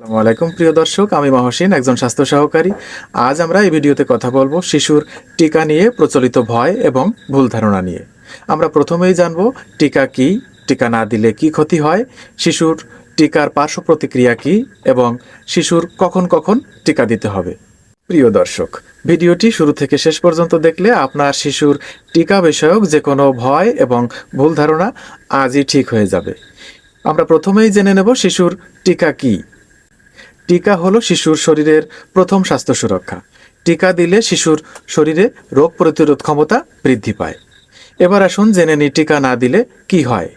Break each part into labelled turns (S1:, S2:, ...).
S1: আসসালামু আলাইকুম, প্রিয় দর্শক। আমি মহসিন, একজন স্বাস্থ্য সহকারী। আজ আমরা এই ভিডিওতে কথা বলব শিশুর টিকা নিয়ে, প্রচলিত ভয় এবং ভুল ধারণা নিয়ে। আমরা প্রথমেই জানব টিকা কি, টিকা না দিলে কি ক্ষতি হয়, শিশুর টিকার পার্শ্ব প্রতিক্রিয়া কি, এবং শিশুর কখন কখন টিকা দিতে হবে। প্রিয় দর্শক, ভিডিওটি শুরু থেকে শেষ পর্যন্ত দেখলে আপনার শিশুর টিকা বিষয়ক যে কোনো ভয় এবং ভুল ধারণা আজই ঠিক হয়ে যাবে। আমরা প্রথমেই জেনে নেব শিশুর টিকা কি। টিকা হলো শিশুর শরীরের প্রথম স্বাস্থ্য সুরক্ষা। টিকা দিলে শিশুর শরীরে রোগ প্রতিরোধ ক্ষমতা বৃদ্ধি পায়। এবার আসুন জেনে নিই টিকা না দিলে কি হয়।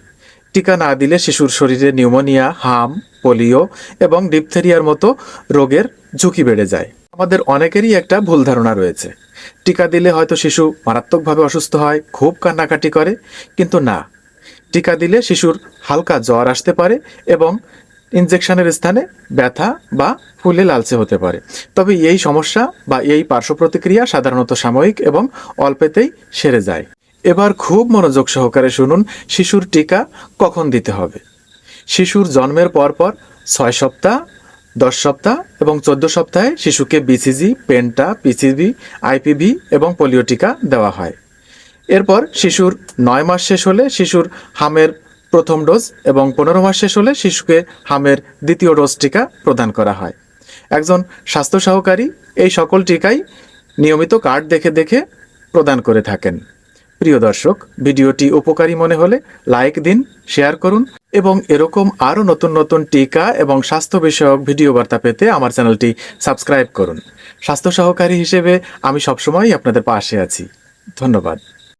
S1: টিকা না দিলে শিশুর শরীরে নিউমোনিয়া, হাম, পোলিও এবং ডিপথেরিয়ার মতো রোগের ঝুঁকি বেড়ে যায়। আমাদের অনেকেরই একটা ভুল ধারণা রয়েছে। টিকা দিলে হয়তো শিশু মারাত্মকভাবে অসুস্থ হয়, খুব কান্নাকাটি করে, কিন্তু না। টিকা দিলে শিশুর হালকা জ্বর আসতে পারে এবং ইনজেকশনের স্থানে ব্যথা বা ফুলে লালচে হতে পারে। তবে এই সমস্যা বা এই পার্শ্ব প্রতিক্রিয়া সাধারণত সাময়িক এবং অল্পেতেই সেরে যায়। এবার খুব মনোযোগ সহকারে শুনুন শিশুর টিকা কখন দিতে হবে। শিশুর জন্মের পরপর ছয় সপ্তাহ, দশ সপ্তাহ এবং চোদ্দ সপ্তাহে শিশুকে বিসিজি পেন্টা পিসিবি আইপিভি এবং পোলিও টিকা দেওয়া হয়। এরপর শিশুর নয় মাস শেষ হলে শিশুর হামের প্রথম ডোজ এবং পনেরো মাস শেষ হলে শিশুকে হামের দ্বিতীয় ডোজ টিকা প্রদান করা হয়। একজন স্বাস্থ্য সহকারী এই সকল টিকাই নিয়মিত কার্ড দেখে দেখে প্রদান করে থাকেন। প্রিয় দর্শক, ভিডিওটি উপকারী মনে হলে লাইক দিন, শেয়ার করুন এবং এরকম আরও নতুন নতুন টিকা এবং স্বাস্থ্য বিষয়ক ভিডিও বার্তা পেতে আমার চ্যানেলটি সাবস্ক্রাইব করুন। স্বাস্থ্য সহকারী হিসেবে আমি সবসময়ই আপনাদের পাশে আছি। ধন্যবাদ।